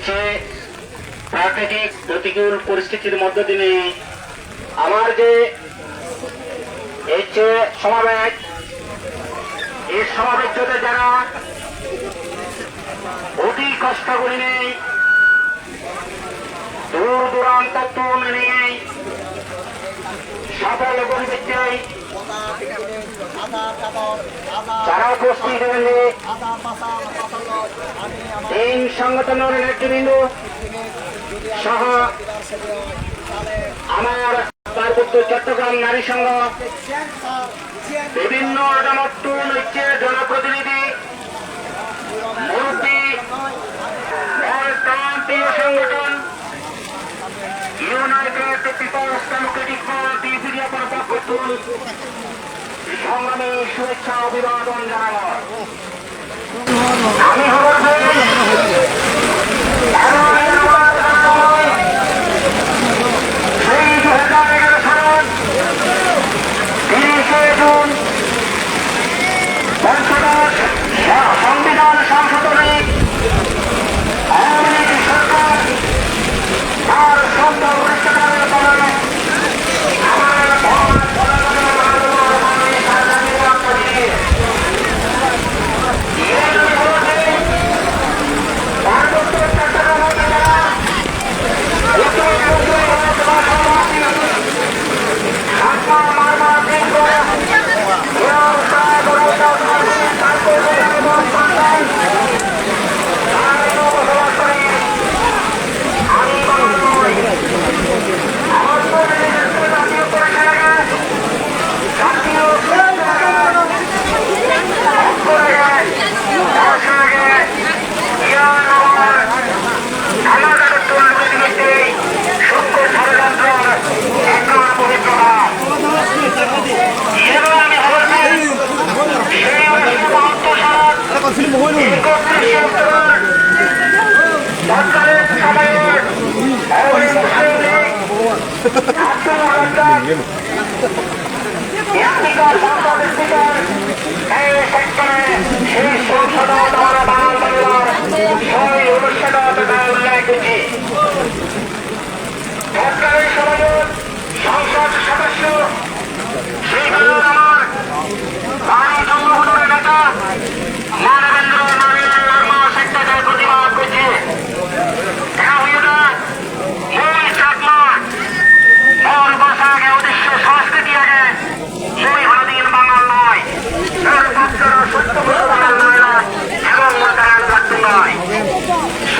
চেয়ে প্রাকৃতিক প্রতিকূল পরিস্থিতির মধ্য দিয়ে আমার যে এর চেয়ে সমাবেশ এই সমাবেশ জোটে যারা অতি কষ্ট করে দূর দূরান্ত নেই সকল পরিবেশে যারা উপস্থিত হয়েছে তিন সংগঠনের নেতৃবৃন্দ সহ আমার পার্বত্য চট্টগ্রাম নারী সংঘ, বিভিন্ন জনত্ব নৃত্যের জনপ্রতিনিধি প্রান্তীয় সংগঠন ইউনাইটেড পিপলস ডেমোক্রেটিক পার্টি বিরিয়াপার পক্ষ সংগ্রামী শুভেচ্ছা অভিবাদন জানানো আমি হব সেই দু হাজার এগারো সাল তিরিশে জুন পঞ্চদশ সংবিধান সংশোধনী আওয়ামী লীগ সরকার তার সুন্দর উচ্চতার ফলে আমার মহান জনগণের আলোর মানে সাজা নির্বাচন দিয়ে এই মুহূর্তে পার্বত্য চট্টগ্রাম জেলা উত্তর পূর্ব ভারতবাসী ঢাকা মারমা দীর্ঘ আমি খবর পাই সেই আন্তঃসার সংসদ সদস্য আমার নেতা মানবেন্দ্র নবীন বর্মা সেক্রেটারি প্রতিবাদ করছে দেখা হইল না মই চাকমা মোর ভাষা আগে উদ্দেশ্য সংস্কৃতি আগে মই হলদিন বাঙাল নয় এর বাচ্চারা সত্য বড় বাঙাল নয় না এবং তারা রাখতে নয় সাহিত্যের সেই বাঙালি জাতীয়তাবাদ থেকে সাইডে তারপর সেই ঘটনায়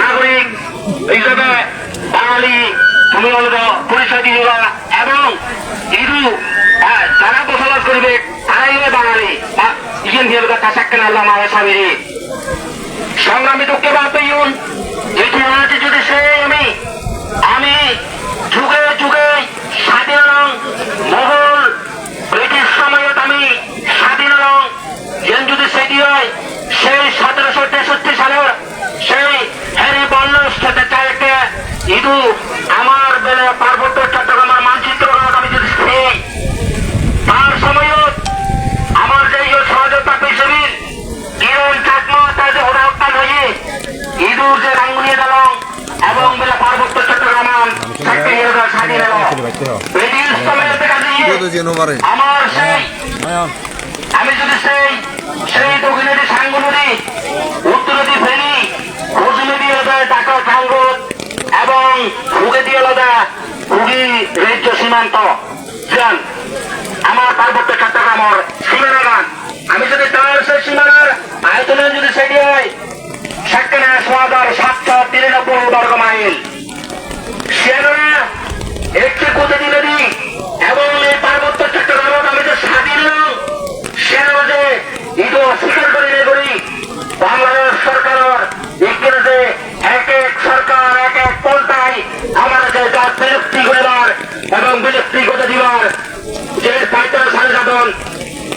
নাগরিক হিসেবে বাঙালি তুমি পরিচয় দিবা এবং ইদু যারা বসবাস করবে, তারাই বাঙালি। ইয়েন দিয়ে কথা সাক্ষী আল্লাহ মারা স্বামী সংগ্রামী দুঃখে বাপ ইউন ইতিহাস যদি সে আমি আমি যুগে যুগে স্বাধীন মোগল, ব্রিটিশ সময়ত আমি স্বাধীন যদি সেটি হয় ইদু আমার বেলা পার্বত্য চট্টগ্রামের মানচিত্র আমি যদি সেই তার আমার যে সহযোগিতা পেয়েছিলেন চাকমা ওরা হত্যা হয়ে ইঁদুর যে রাঙ্গুনিয়ে গেল এবং বেলা পার্বত্য চট্টগ্রাম স্বাধীন হল দেখা দিয়ে আমার সেই আমি যদি সেই সেই দক্ষিণ নদী সাঙ্গু নদী উত্তর নদী ফেনী ঘোষ নদী আলাদা টাকা এবং দিয়ে আলাদা হুগি রাজ্য সীমান্ত। আমার পার্বত্য চট্টগ্রামের সীমানা গান আমি যদি তার সেই সীমানার আয়তনে যদি সেটি হয় সেখানে সোয়াদার সাতশো তিরানব্বই বর্গ মাইল সেখানে একটি কুদরি নদী এবং এই পার্বত্য চট্টগ্রামত আমি যে যে পাইতারা সাড়ে সাধন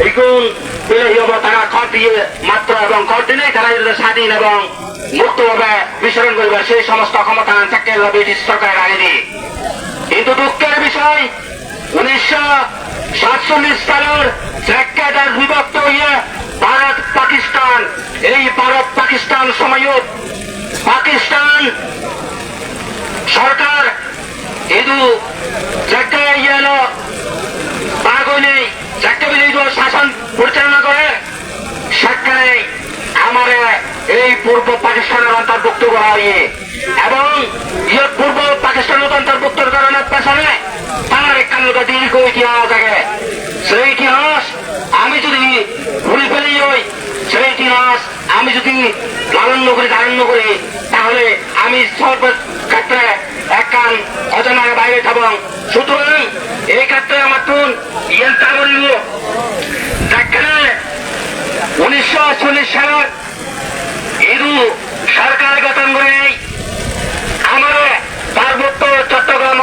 ইগুন ইলাহি তারা দিয়ে মাত্র এবং কর তারা স্বাধীন এবং মুক্তভাবে বিচরণ করবে সেই সমস্ত ক্ষমতা চাকরি ব্রিটিশ সরকারের আইনি কিন্তু দুঃখের বিষয়, উনিশশো সাতচল্লিশ সালের সেক্রেটার বিভক্ত হয়ে ভারত পাকিস্তান এই ভারত পাকিস্তান সময়ত পাকিস্তান সরকার এদু যাকে ইয়েল বাগনি যাকে বিলিত শাসন পরিচালনা করে সেখানে আমার এই পূর্ব পাকিস্তানের অন্তর্ভুক্ত করা হয়। এবং ইয়ে পূর্ব পাকিস্তানের অন্তর্ভুক্ত করানোর পেছনে তার একান্ন দীর্ঘ ইতিহাস থাকে সেই ইতিহাস আমি যদি ভুলে ফেলি ওই, সেই ইতিহাস আমি যদি লালন্য করি ধারণ্য করি, তাহলে আমি সর্ব ক্ষেত্রে একান অজানার বাইরে থাকব। সুতরাং এই ক্ষেত্রে আমার তুন ইয়েন্তা করিব যেখানে উনিশশো চল্লিশ সালের সরকার গঠন করে আমার পার্বত্য চট্টগ্রাম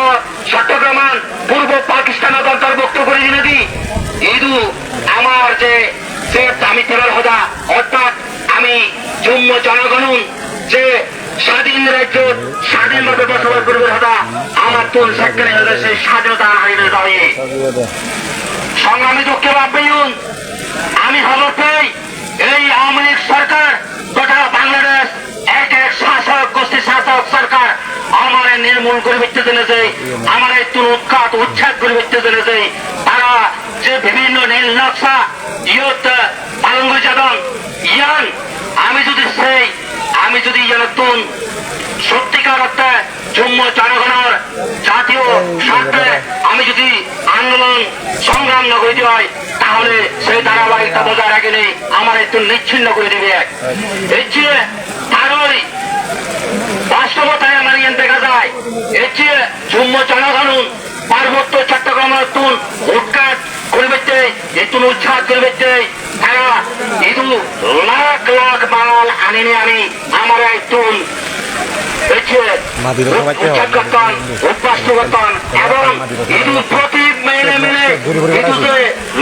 চট্টগ্রামান পূর্ব পাকিস্তানের অন্তর্ভুক্ত করে আমার যে আমি তেরার হদা অর্থাৎ আমি জম্ম জনগণ যে স্বাধীন রাজ্য স্বাধীনভাবে বসবাস করবে আমার তুল সেখানে হলে স্বাধীনতা হারিয়ে দাঁড়িয়ে সংগ্রামী দুঃখে ভাববেন আমি পেয়ে এই আওয়ামী লীগ সরকার নির্মূল করে বিচ্ছে চলেছে আমার একটু উৎখাত উচ্ছেদ করে বিচ্ছে চলেছে তারা যে বিভিন্ন নীল নকশা ইয়ত পালঙ্গ যাদন ইয়ান, আমি যদি সেই, আমি যদি ইয়ান তুন, সত্যিকার অর্থে জম্ম জনগণের জাতীয় স্বার্থে আমি যদি আন্দোলন সংগ্রাম না করে হয় তাহলে সেই ধারাবাহিকতা বজায় রাখেনি আমার একটু নিচ্ছিন্ন করে দিবে এর চেয়ে তারই বাস্তবতায় আমার ইয়ান দেখা যায় চেয়ে জম্ম জনগণ পার্বত্য চট্টগ্রামের তুন উৎকাট করবে একটু উচ্ছাদ করবে তারা ইদু লাখ লাখ মাল আনিনি আমি আমার একটু মাদিরা সবাইকে হয়। উচ্চাকর্তন উদ্বাস্তুকর্তন এবং ইদু প্রতি মেনে মেনে ইদুতে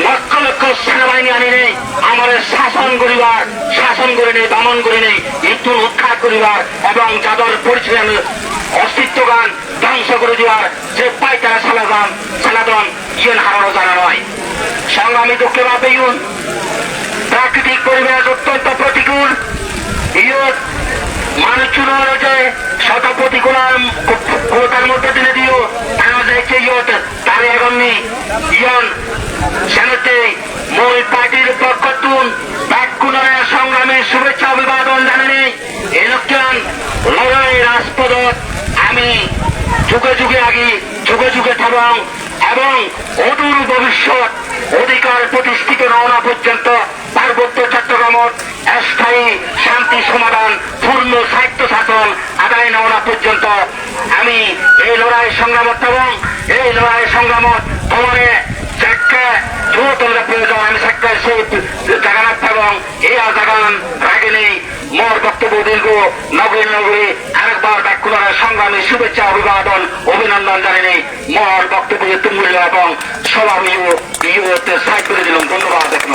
লক্ষ লক্ষ সেনাবাহিনী আনি নেই আমার শাসন করিবার শাসন করে নেই দমন করে নেই। ইতুন উৎখাত করিবার এবং যাদের পরিচয় অস্তিত্ব গান ধ্বংস করে দেওয়ার যে পাইকারা সালাদান সালাদন ইয়ন হারানো জানা নয়। সংগ্রামী দুঃখে ভাবে ইউন প্রাকৃতিক পরিবেশ অত্যন্ত প্রতিকূল। ইয়ত মানুষজনের যে শত প্রতিকূলতার মধ্যে দিলে দিও। তারা যাইছে ইয়ত তার এগন্নি ইয়ন সেনাতে মূল পার্টির পক্ষতুন ব্যাকুণের সংগ্রামে শুভেচ্ছা অভিবাদন জানানি ইলেকট্রন লড়াই রাজপদত আমি যুগে যুগে আগে যুগে যুগে থাকবং এবং অদূর ভবিষ্যৎ অধিকার প্রতিষ্ঠিত রওনা পর্যন্ত পার্বত্য চট্টগ্রামত স্থায়ী শান্তি সমাধান, পূর্ণ সাহিত্য শাসন আদায় নেওয়া পর্যন্ত। আমি এই লড়াই সংগ্রামত এবং এই লড়াই সংগ্রামত তোমার যাকে যুবতলরা প্রয়োজন। আমি সাক্ষাৎ সেই জাগানাত এবং এই জাগান রাগে নেই মোর বক্তব্য দীর্ঘ। নগরী নগরী, আরেকবার ব্যাকুলার সংগ্রামী শুভেচ্ছা, অভিবাদন, অভিনন্দন জানিয়ে মোর বক্তব্য তুমুল এবং সভা ইউতে সাইড করে দিলাম। ধন্যবাদ দেখুন